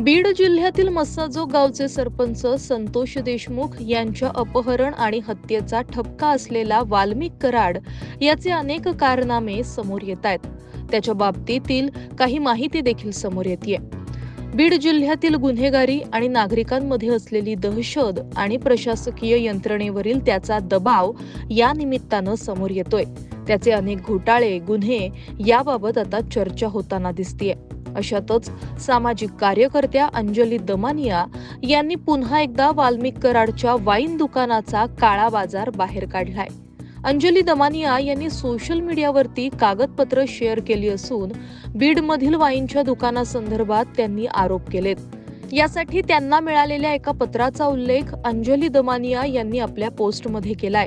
बीड जिल्ह्यातील मस्साजोग गावचे सरपंच संतोष देशमुख यांच्या अपहरण आणि हत्येचा ठपका असलेला वाल्मिक कराड याचे अनेक कारनामे समोर येत आहेत. त्याच्या बाबतीतील काही माहिती देखील समोर येते बीड जिल्ह्यातील गुन्हेगारी आणि नागरिकांमध्ये असलेली दहशत आणि प्रशासकीय यंत्रणेवरील त्याचा दबाव या निमित्तानं समोर येतोय. त्याचे अनेक घोटाळे गुन्हे याबाबत आता चर्चा होताना दिसतीये. अशातच सामाजिक कार्यकर्त्या अंजली दमानिया यांनी पुन्हा एकदा वाल्मिक कराडच्या वाईन दुकानाचा काळा बाजार बाहेर काढलाय. अंजली दमानिया यांनी सोशल मीडियावरती कागदपत्र शेअर केली असून बीडमधील वाईनच्या दुकानासंदर्भात त्यांनी आरोप केलेत. यासाठी त्यांना मिळालेल्या एका पत्राचा उल्लेख अंजली दमानिया यांनी आपल्या पोस्टमध्ये केलाय.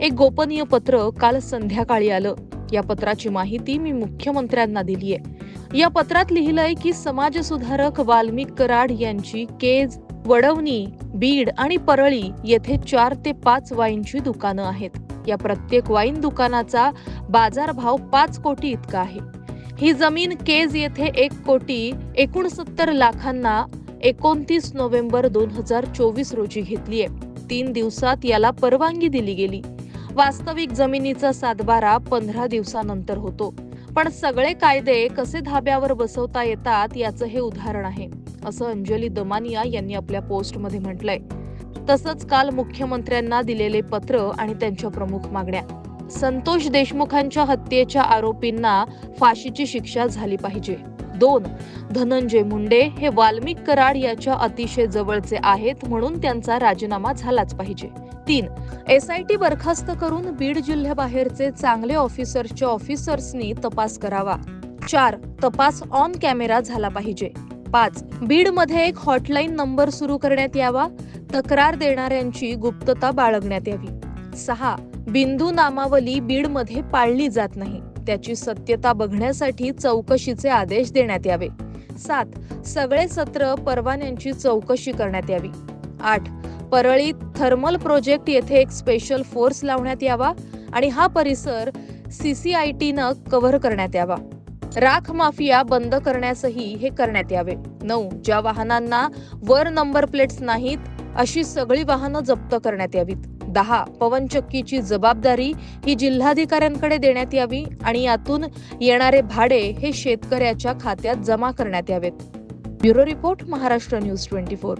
एक गोपनीय पत्र काल संध्याकाळी आलं. या पत्राची माहिती मी मुख्यमंत्र्यांना दिली आहे या पत्रात लिहिलंय की समाजसुधारक वाल्मिक कराड यांची केज वडवणी बीड आणि परळी येथे चार ते पाच वाईनची दुकानं आहेत. या प्रत्येक वाईन दुकानाचा बाजारभाव पाच कोटी इतका आहे. ही जमीन केज येथे एक कोटी एकोणसत्तर लाखांना एकोणतीस नोव्हेंबर दोन हजार चोवीस रोजी घेतलीय. तीन दिवसात याला परवानगी दिली गेली. वास्तविक जमिनीचा सातबारा पंधरा दिवसानंतर होतो. पण सगळे कायदे कसे धाब्यावर बसवता येतात याचं हे उदाहरण आहे. असं अंजली दमानिया यांनी आपल्या पोस्टमध्ये म्हटलंय. तसंच काल मुख्यमंत्र्यांना दिलेले पत्र आणि त्यांच्या प्रमुख मागण्या. संतोष देशमुखांच्या हत्येच्या आरोपींना फाशीची शिक्षा झाली पाहिजे. दोन. धनंजय मुंडे हे वाल्मिक कराड याच्या अतिशय जवळचे आहेत म्हणून त्यांचा राजीनामा झालाच पाहिजे. तीन. एस आय टी बरखास्त करून बीड जिल्ह्याबाहेरचे चांगले ऑफिसरच्या ऑफिसर्सनी तपास करावा. चार. तपास ऑन कॅमेरा झाला पाहिजे. पाच. बीडमध्ये एक हॉटलाईन नंबर सुरू करण्यात यावा. तक्रार देणाऱ्यांची गुप्तता बाळगण्यात यावी. सहा. बिंदू नामावली बीडमध्ये पाळली जात नाही. त्याची सत्यता बघण्यासाठी चौकशीचे आदेश देण्यात यावे. सात सगळे सत्र परवान्यांची चौकशी करण्यात यावी. आठ परळीत थर्मल प्रोजेक्ट येथे एक स्पेशल फोर्स लावण्यात यावा आणि हा परिसर सीसीआयटीनं कव्हर करण्यात यावा. राख माफिया बंद करण्यासही हे करण्यात यावे. नऊ ज्या वाहनांना वर नंबर प्लेट्स नाहीत अशी सगळी वाहनं जप्त करण्यात यावीत. दहा पवनचक्कीची जबाबदारी ही जिल्हाधिकाऱ्यांकडे देण्यात यावी आणि यातून येणारे भाडे हे शेतकऱ्याच्या खात्यात जमा करण्यात यावेत. Bureau report Maharashtra news twenty four.